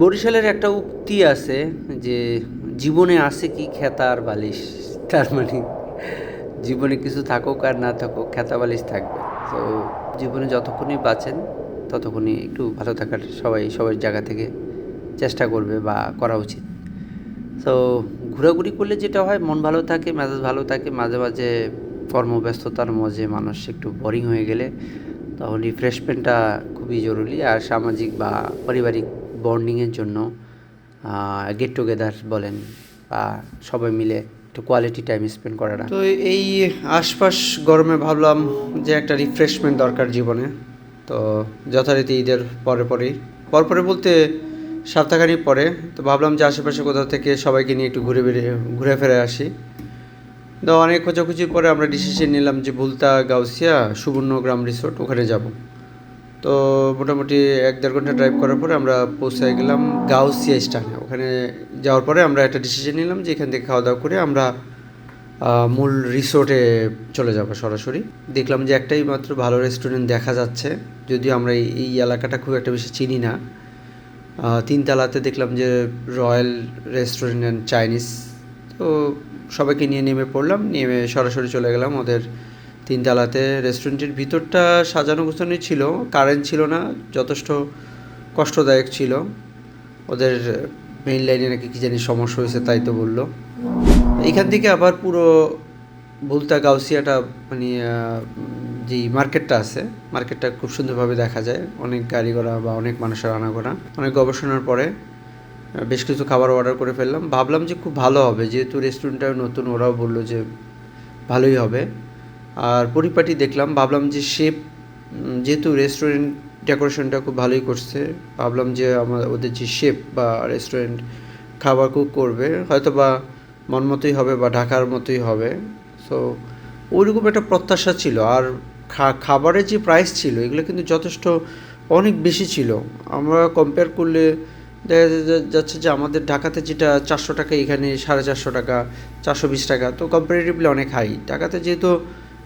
বরিশালের একটা উক্তি আছে যে জীবনে আছে কি খেতা আর বালিশ। তার মানে জীবনে কিছু থাকুক আর না থাকুক, খেতা বালিশ থাকবে। তো জীবনে যতক্ষণই বাঁচেন, ততক্ষণই একটু ভালো থাকার সবাই সবার জায়গা থেকে চেষ্টা করবে বা করা উচিত। তো ঘোরাঘুরি করলে যেটা হয়, মন ভালো থাকে, মেজাজ ভালো থাকে, মাঝে মাঝে কর্মব্যস্ততার মাঝে মানুষ একটু বোরিং হয়ে গেলে তখন রিফ্রেশমেন্টটা খুবই জরুরি। আর সামাজিক বা পারিবারিক বন্ডিংয়ের জন্য গেট টুগেদার বলেন বা সবাই মিলে একটু কোয়ালিটি টাইম স্পেন্ড করাটা তো এই আশপাশ গরমে ভাবলাম যে একটা রিফ্রেশমেন্ট দরকার জীবনে। তো যথারীতি ঈদের পরে পরেই। পর পরে বলতে সপ্তাহখানিক পরে। তো ভাবলাম যে আশেপাশে কোথাও থেকে সবাইকে নিয়ে একটু ঘুরে বেরিয়ে, ঘুরে ফিরে আসি। তো অনেক খোঁজাখুঁজির পরে আমরা ডিসিশন নিলাম যে বুলতা গাউসিয়া সুবর্ণগ্রাম রিসোর্ট ওখানে যাব। তো মোটামুটি এক দেড় ঘণ্টা ড্রাইভ করার পরে আমরা পৌঁছে গেলাম গাউসিয়া স্টানে ওখানে যাওয়ার পরে আমরা একটা ডিসিশন নিলাম যে এখান থেকে খাওয়া দাওয়া করে আমরা মূল রিসোর্টে চলে যাব সরাসরি। দেখলাম যে একটাই মাত্র ভালো রেস্টুরেন্ট দেখা যাচ্ছে। যদিও আমরা এই- এলাকাটা খুব একটা বেশি চিনি না। তিনতলাতে দেখলাম যে রয়্যাল রেস্টুরেন্ট অ্যান্ড চাইনিজ তো সবাইকে নিয়ে নেমে পড়লাম, নেমে সরাসরি চলে গেলাম ওদের তিনতলাতে রেস্টুরেন্টের ভিতরটা সাজানো গোছানোই ছিল কারেন্ট ছিল না, যথেষ্ট কষ্টদায়ক ছিল। ওদের মেইন লাইনে নাকি কী জানি সমস্যা হয়েছে তাই তো বলল। এইখান থেকে আবার পুরো বুলতা গাউসিয়াটা মানে যেই মার্কেটটা আছে, মার্কেটটা খুব সুন্দরভাবে দেখা যায়। অনেক গাড়ি ঘোড়া বা অনেক মানুষের আনাগোনা। অনেক গবেষণার পরে বেশ কিছু খাবার অর্ডার করে ফেললাম। ভাবলাম যে খুব ভালো হবে, যেহেতু রেস্টুরেন্টটা নতুন, ওরাও বলল যে ভালোই হবে। আর পরিপাটি দেখলাম, ভাবলাম যে শেপ যেহেতু রেস্টুরেন্ট ডেকোরেশনটা খুব ভালোই করছে, ভাবলাম যে আমার, ওদের যে শেপ বা রেস্টুরেন্ট খাবার কুক করবে হয়তো বা মন মতোই হবে বা ঢাকার মতোই হবে। সো ওইরকম একটা প্রত্যাশা ছিল। আর খাবারের যে প্রাইস ছিল, এগুলো কিন্তু যথেষ্ট অনেক বেশি ছিল। আমরা কম্পেয়ার করলে দেখা যাচ্ছে যে আমাদের ঢাকাতে যেটা চারশো টাকা, এখানে সাড়ে চারশো টাকা, চারশো বিশ টাকা, তো কম্পারেটিভলি অনেক হাই ঢাকাতে যেহেতু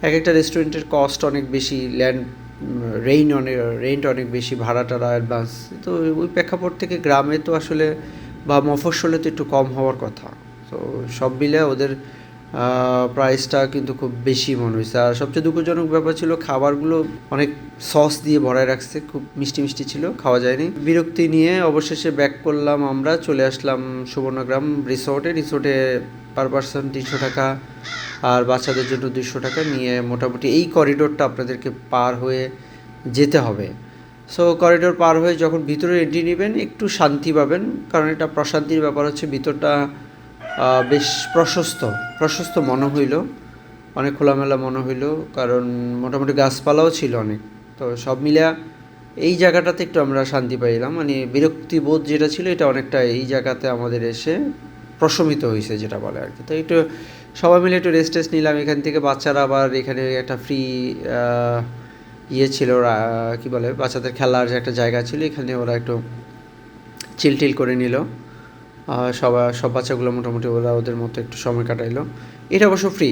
এক একটা রেস্টুরেন্টের কস্ট অনেক বেশি ল্যান্ড রেইন অনেক রেন্ট অনেক বেশি ভাড়া টাড়া অ্যাডভান্স তো ওই প্রেক্ষাপট থেকে গ্রামে তো আসলে বা মফস্বলে তো একটু কম হওয়ার কথা। তো সব মিলে ওদের প্রাইসটা কিন্তু খুব বেশি মনে হয়েছে আর সবচেয়ে দুঃখজনক ব্যাপার ছিল খাবারগুলো অনেক সস দিয়ে ভরায় রাখছে, খুব মিষ্টি মিষ্টি ছিল, খাওয়া যায়নি। বিরক্তি নিয়ে অবশেষে ব্যাক করলাম আমরা, চলে আসলাম সুবর্ণগ্রাম রিসোর্টে রিসোর্টে পার পার্সন তিনশো টাকা আর বাচ্চাদের জন্য দুশো টাকা নিয়ে মোটামুটি এই করিডোরটা আপনাদেরকে পার হয়ে যেতে হবে। সো করিডোর পার হয়ে যখন ভিতরে এন্ট্রি নেবেন, একটু শান্তি পাবেন, কারণ এটা প্রশান্তির ব্যাপার হচ্ছে ভিতরটা বেশ প্রশস্ত প্রশস্ত মনে হইল, অনেক খোলামেলা মনে হইল, কারণ মোটামুটি গাছপালাও ছিল অনেক। তো সব মিলিয়া এই জায়গাটাতে একটু আমরা শান্তি পাইলাম মানে বিরক্তিবোধ যেটা ছিল এটা অনেকটা এই জায়গাতে আমাদের এসে প্রশমিত হয়েছে যেটা বলে আর কি। তো একটু সবাই মিলে একটু রেস্ট টেস্ট নিলাম। এখান থেকে বাচ্চারা আবার এখানে একটা ফ্রি ইয়ে ছিল কী বলে, বাচ্চাদের খেলার যে একটা জায়গা ছিল, এখানে ওরা একটু চিল টিল করে নিল। সবাই সব বাচ্চাগুলো মোটামুটি ওরা ওদের মতো একটু সময় কাটাইলো। এটা অবশ্য ফ্রি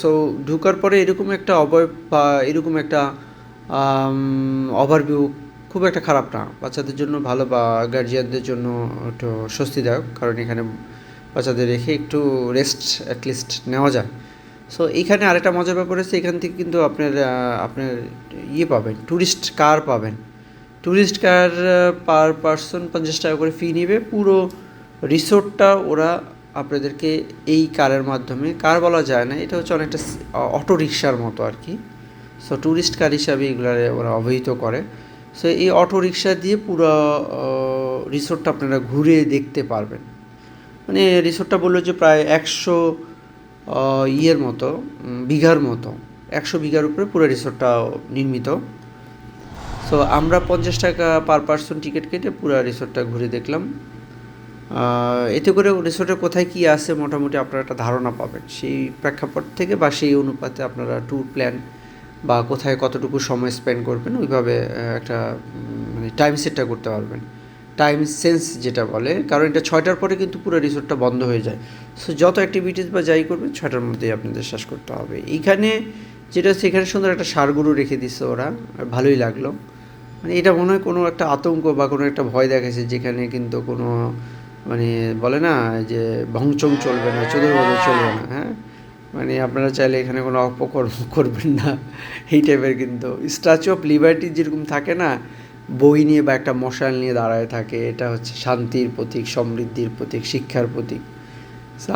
সো ঢুকার পরে এরকম একটা অবয়ব বা এরকম একটা ওভারভিউ খুব একটা খারাপ না। বাচ্চাদের জন্য ভালো বা গার্জিয়ানদের জন্য একটু স্বস্তিদায়ক, কারণ এখানে বাচ্চাদের রেখে একটু রেস্ট অ্যাটলিস্ট নেওয়া যায়। সো এইখানে আরেকটা মজার ব্যাপার হচ্ছে, এখান থেকে কিন্তু আপনার আপনার ইয়ে পাবেন ট্যুরিস্ট কার পাবেন। ট্যুরিস্ট কার পার পার্সন পঞ্চাশ টাকা করে ফি নেবে। পুরো রিসোর্টটা ওরা আপনাদেরকে এই কারের মাধ্যমে কার বলা যায় না, এটা হচ্ছে অনেকটা অটো রিক্সার মতো আর কি সো ট্যুরিস্ট কার হিসাবে এগুলো ওরা অবহিত করে। সো এই অটো রিক্সা দিয়ে পুরো রিসোর্টটা আপনারা ঘুরে দেখতে পারবেন। মানে রিসোর্টটা বলল যে প্রায় একশো ইয়ের মতো বিঘার মতো, একশো বিঘার উপরে পুরো রিসোর্টটা নির্মিত। সো আমরা পঞ্চাশ টাকা পার পার্সন টিকিট কেটে পুরো রিসোর্টটা ঘুরে দেখলাম। এতে করে রিসোর্টে কোথায় কী আছে মোটামুটি আপনারা একটা ধারণা পাবেন। সেই প্রেক্ষাপট থেকে বা সেই অনুপাতে আপনারা ট্যুর প্ল্যান বা কোথায় কতটুকু সময় স্পেন্ড করবেন, ওইভাবে একটা মানে টাইম সেটটা করতে পারবেন। টাইম সেন্স যেটা বলে, কারণ এটা ছয়টার পরে কিন্তু পুরো রিসোর্টটা বন্ধ হয়ে যায়। সো যত অ্যাক্টিভিটিস বা যাই করবেন ছয়টার মধ্যেই আপনাদের শেষ করতে হবে। এইখানে যেটা সেখানে সুন্দর একটা সারগুরু রেখে দিচ্ছে ওরা, আর ভালোই লাগল। মানে এটা মনে হয় কোনো একটা আতঙ্ক বা কোনো একটা ভয় দেখাচ্ছে যেখানে কিন্তু কোনো মানে বলে না, যে ভংচং চলবে না বদল চলবে না হ্যাঁ? মানে আপনারা চাইলে এখানে কোনো অপকর্ম করবেন না। এই টাইপের কিন্তু স্ট্যাচু অফ লিবার্টি যেরকম থাকে না বই নিয়ে বা একটা মশাল নিয়ে দাঁড়ায় থাকে, এটা হচ্ছে শান্তির প্রতীক, সমৃদ্ধির প্রতীক, শিক্ষার প্রতীক।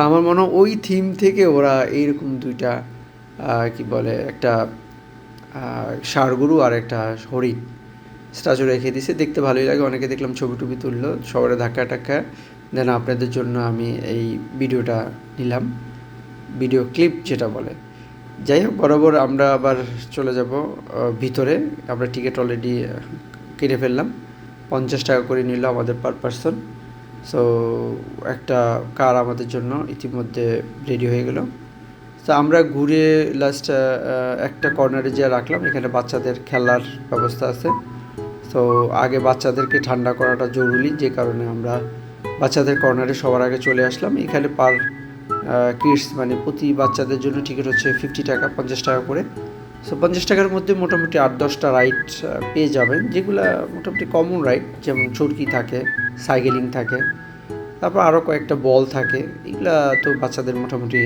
আমার মনে হয় ওই থিম থেকে ওরা এইরকম দুইটা কি বলে, একটা সারগুরু আর একটা হরিণ স্ট্যাচু রেখে দিছে দেখতে ভালোই লাগে, অনেকে দেখলাম ছবি টবি তুললো শহরে ধাক্কা টাক্কা। দেন আপনাদের জন্য আমি এই ভিডিওটা নিলাম, ভিডিও ক্লিপ যেটা বলে। যাই হোক, বরাবর আমরা আবার চলে যাব ভিতরে। আমরা টিকিট অলরেডি কেটে ফেললাম। পঞ্চাশ টাকা করে নিল আমাদের পার পার্সন সো একটা কার আমাদের জন্য ইতিমধ্যে রেডি হয়ে গেল। তো আমরা ঘুরে লাস্ট একটা কর্নারে যে রাখলাম। এখানে বাচ্চাদের খেলার ব্যবস্থা আছে। তো আগে বাচ্চাদেরকে ঠান্ডা করাটা জরুরি। যে কারণে আমরা বাচ্চাদের কর্নারে সবার আগে চলে আসলাম। এখানে পার কিডস মানে প্রতি বাচ্চাদের জন্য টিকিট হচ্ছে ফিফটি টাকা, পঞ্চাশ টাকা করে। সো পঞ্চাশ টাকার মধ্যে মোটামুটি আট, দশটা রাইড পেয়ে যাবেন। যেগুলো মোটামুটি কমন রাইড যেমন চরকি থাকে সাইকেলিং থাকে, তারপর আরও কয়েকটা বল থাকে। এগুলা তো বাচ্চাদের মোটামুটি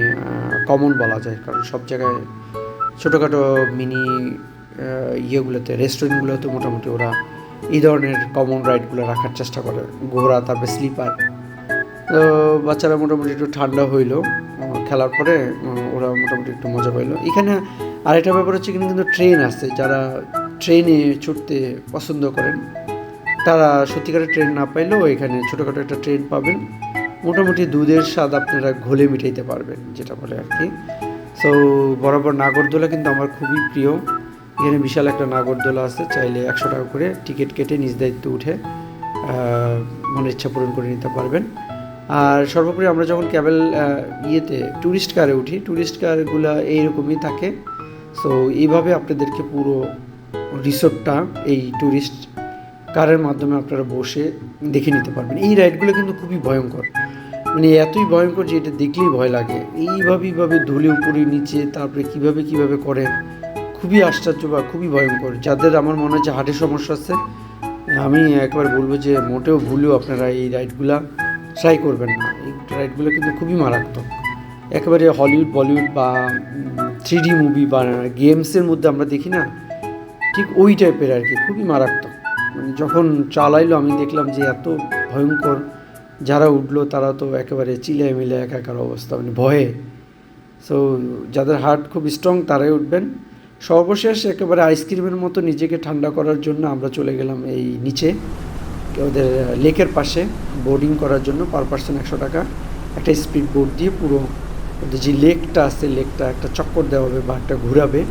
কমন বলা যায়। কারণ সব জায়গায় ছোটোখাটো মিনি ইয়েগুলোতে রেস্টুরেন্টগুলোতে মোটামুটি ওরা এই ধরনের কমন রাইডগুলো রাখার চেষ্টা করে। ঘোড়া, তারপরে স্লিপার তো বাচ্চারা মোটামুটি একটু ঠান্ডা হইল খেলার পরে ওরা মোটামুটি একটু মজা পাইলো। এখানে আরেকটা ব্যাপার হচ্ছে এখানে কিন্তু ট্রেন আছে। যারা ট্রেনে ছুটতে পছন্দ করেন, তারা সত্যিকারের ট্রেন না পাইলেও এখানে ছোটোখাটো একটা ট্রেন পাবেন। মোটামুটি দুধের স্বাদ আপনারা ঘোলে মিটাইতে পারবেন, যেটা বলে আর কি। সো বরাবর নাগরদোলা কিন্তু আমার খুবই প্রিয়। এখানে বিশাল একটা নাগরদোলা আছে, চাইলে একশো টাকা করে টিকিট কেটে নিজ দায়িত্ব উঠে মনের ইচ্ছা পূরণ করে নিতে পারবেন। আর সর্বোপরি আমরা যখন ক্যাবেল ইয়েতে ট্যুরিস্ট কারে উঠি ট্যুরিস্ট কারগুলো এইরকমই থাকে। সো এইভাবে আপনাদেরকে পুরো রিসোর্টটা এই ট্যুরিস্ট কারের মাধ্যমে আপনারা বসে দেখে নিতে পারবেন। এই রাইডগুলো কিন্তু খুবই ভয়ঙ্কর। মানে এতই ভয়ঙ্কর যে এটা দেখলেই ভয় লাগে। এইভাবে এইভাবে ধুলে উপরে, নিচে, তারপরে কীভাবে কীভাবে করে খুবই আশ্চর্য বা খুবই ভয়ঙ্কর। যাদের আমার মনে হচ্ছে হার্টের সমস্যা আছে, আমি একবার বলব যে মোটেও ভুলেও আপনারা এই রাইডগুলা ট্রাই করবেন না। এই রাইডগুলো কিন্তু খুবই মারাত্মক। একেবারে হলিউড বলিউড বা থ্রি মুভি বা গেমসের মধ্যে আমরা দেখি না, ঠিক ওই টাইপের আর কি, খুবই মারাত্মক। মানে যখন চালাইলো, আমি দেখলাম যে এত ভয়ঙ্কর, যারা উঠল তারা তো একেবারে চিলে মিলে একাকার অবস্থা মানে ভয়ে। সো যাদের হার্ট খুব স্ট্রং তারাই উঠবেন। সর্বশেষ একেবারে আইসক্রিমের মতো নিজেকে ঠান্ডা করার জন্য আমরা চলে গেলাম এই নিচে, ওদের লেকের পাশে বোর্ডিং করার জন্য পার পার্সন একশো টাকা, একটা স্পিড বোট দিয়ে পুরো যে লেকটা আছে, লেকটা একটা চক্কর দেওয়া হবে বা একটা ঘুরাবে।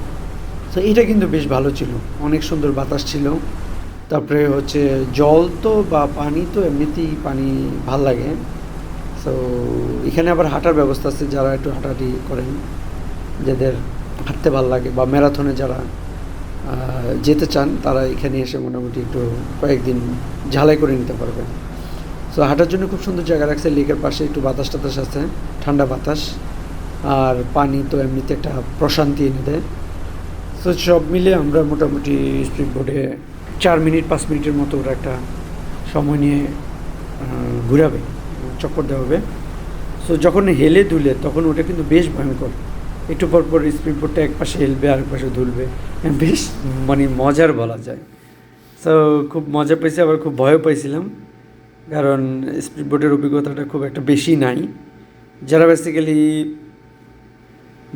তো এটা কিন্তু বেশ ভালো ছিল। অনেক সুন্দর বাতাস ছিল। তারপরে হচ্ছে জল তো বা পানি তো এমনিতেই পানি ভালো লাগে। সো এখানে আবার হাঁটার ব্যবস্থা আছে যারা একটু হাঁটাহাঁটি করেন, যাদের হাঁটতে ভালো লাগে বা ম্যারাথনে যারা যেতে চান, তারা এখানে এসে মোটামুটি একটু কয়েকদিন ঝালাই করে নিতে পারবেন। সো হাঁটার জন্য খুব সুন্দর জায়গা রাখছে। লেকের পাশে একটু বাতাস টাতাস আছে, ঠান্ডা বাতাস। আর পানি তো এমনিতে একটা প্রশান্তি এনে দেয়। তো সব মিলে আমরা মোটামুটি স্পিড বোর্ডে চার মিনিট, পাঁচ মিনিটের মতো ওরা একটা সময় নিয়ে ঘুরাবে, চক্কর দেওয়া হবে। সো যখন হেলে দুলে তখন ওটা কিন্তু বেশ ভয়ঙ্কর। একটু পর পর স্পিড বোর্ডটা এক পাশে হেলবে আর এক পাশে দুলবে বেশ মানে মজার বলা যায়। সো খুব মজা পেয়েছি, আবার খুব ভয়ও পাইছিলাম। কারণ স্পিড বোটের অভিজ্ঞতাটা খুব একটা বেশি নাই। যারা বেসিক্যালি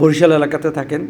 বরিশাল এলাকাতে থাকেন।